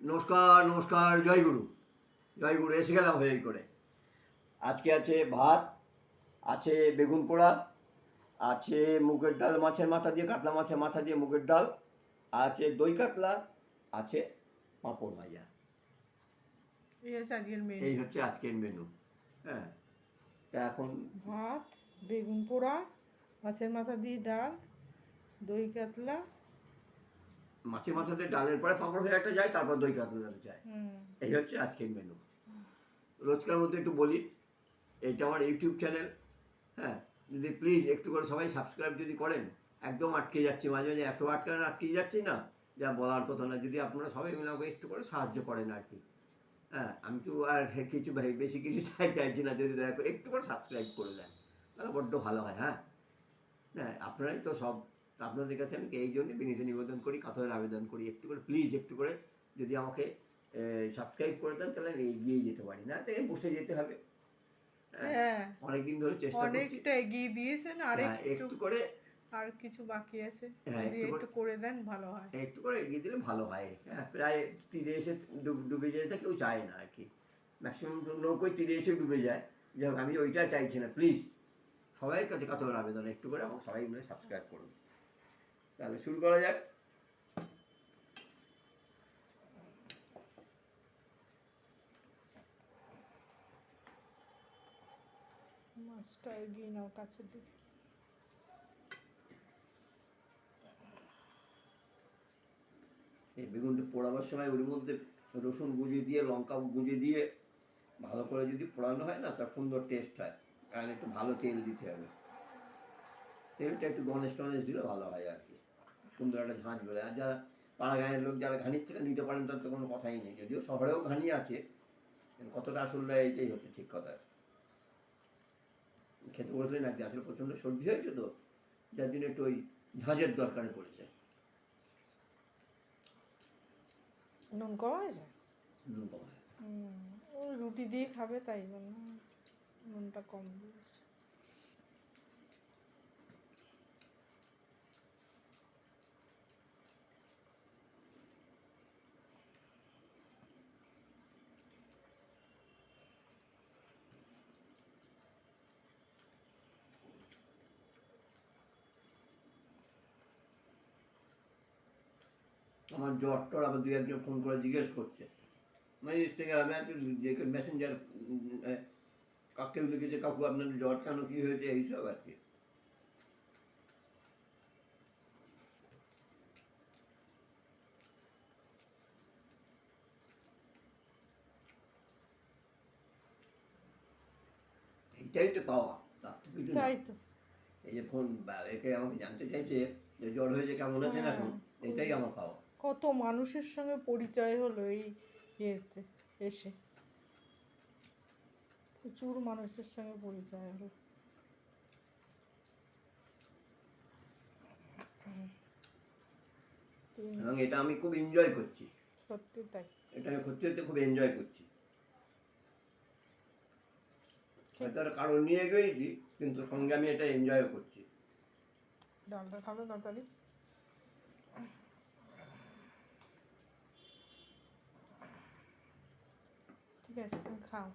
নমস্কার নমস্কার জয় গুরু। জয় গুরু এসে গেলাম হয়ে করে। আজকে আছে ভাত আছে বেগুন পোড়া আছে মুগের ডাল মাছের মাথা দিয়ে কাতলা মাছের মাথা দিয়ে মুগের ডাল আছে দই কাতলা আছে পাঁপড় ভাজা। এই হচ্ছে আজকের মেনু এই হচ্ছে আজকের মেনু হ্যাঁ। তা এখন ভাত বেগুন পোড়া মাছের মাথা দিয়ে ডাল দই কাতলা মাছের মাথাতে ডালের পরে পাঁপড় ভাজা একটা যায় তারপর দই কাতলাটা যায়। এই হচ্ছে আজকের মেনু রোজকার মধ্যে একটু বলি এইটা আমার ইউটিউব চ্যানেল হ্যাঁ? যদি প্লিজ একটু করে সবাই সাবস্ক্রাইব যদি করেন একদম আটকে যাচ্ছে মাঝে মাঝে এত আটকে আটকে যাচ্ছি না যা বলার কথা না। যদি আপনারা সবাই মিলে আমাকে একটু করে সাহায্য করেন আর কি। হ্যাঁ আমি তো আর কিছু ভাই বেশি কিছু চাই চাইছি না যদি দয়া করে একটু করে সাবস্ক্রাইব করে দেন তাহলে বড্ড ভালো হয় হ্যাঁ? হ্যাঁ আপনারাই তো সব তা আপনাদের কাছে আমি এই জন্য বিনীত নিবেদন করি কাতরের আবেদন করি। একটু করে প্লিজ একটু করে যদি আমাকে সাবস্ক্রাইব করে দেন তাহলে আমি এগিয়ে যেতে পারি। না তাই বসে যেতে হবে। হ্যাঁ? অনেকদিন ধরে চেষ্টা করছি। অনেকটা এগিয়ে দিয়েছেন আর হ্যাঁ, একটু একটু করে। আর কিছু বাকি আছে। হ্যাঁ, একটু করে। দেন ভালো হয়। একটু করে এগিয়ে দিলে ভালো হয়। হ্যাঁ প্রায় তীরে এসে ডুবে যেতে কেউ চায় না আর কি। ম্যাক্সিমাম নৌকোয় তীরে এসে ডুবে যায়। যাই হোক আমি ওইটা চাইছি না। প্লিজ সবাই কাছে কত আবেদন। একটু করে এবং সবাই মিলে সাবস্ক্রাইব করুন। তাহলে শুরু করা যাক। মাছটা এগিয়ে নাও কাছের দিকে। এই বেগুনটা পোড়াবার সময় ওর মধ্যে রসুন গুঁজে দিয়ে লঙ্কা গুঁজে দিয়ে ভালো করে যদি পোড়ানো হয় না তার সুন্দর টেস্ট হয়। কারণ একটু ভালো তেল দিতে হবে। তেলটা একটু গণেশ টনেশ দিলে ভালো হয় আর কি। সুন্দর একটা ঝাঁঝ বেরোয় আর যারা পাড়া গাঁয়ের লোক যারা ঘানির থেকে নিতে পারেন তার তো কোনো কথাই নেই। যদিও শহরেও ঘানি আছে কতটা আসলে এইটাই হচ্ছে ঠিক কথা। খেতে বসলেন আর কি আসলে প্রচণ্ড সর্দি হয়েছে তো যার জন্য একটু ওই ঝাঁঝের দরকারে পড়েছে। নুন কম হয়েছে? নুন কম হয়। রুটি দিয়ে খাবে তাই জন্য নুনটা কম দিয়েছে আমার জ্বর টর আবার দুই একজন ফোন করে জিজ্ঞেস করছে। মানে ইনস্টাগ্রামে যে মেসেঞ্জার কাকেও লিখেছে কাকু আপনার জ্বর কেন কী হয়েছে এইসব আর কি। এইটাই তো পাওয়া তার তো কিছু তাই তো। এই যে ফোন একে আমাকে জানতে চাইছে যে জ্বর হয়েছে কেমন আছেন এখন? এটাই আমার পাওয়া। কত মানুষের সঙ্গে পরিচয় হলো এই ইয়েতে এসে। প্রচুর মানুষের সঙ্গে পরিচয় হলো। এবং এটা আমি খুব এনজয় করছি। সত্যি তাই। এটা আমি সত্যি সত্যি খুব এনজয় করছি। একটা কারণ নিয়ে গেছি কিন্তু সঙ্গে আমি এটা এনজয়ও করছি। ডালটা খাবে তাড়াতাড়ি ঠিক আছে তুমি খাও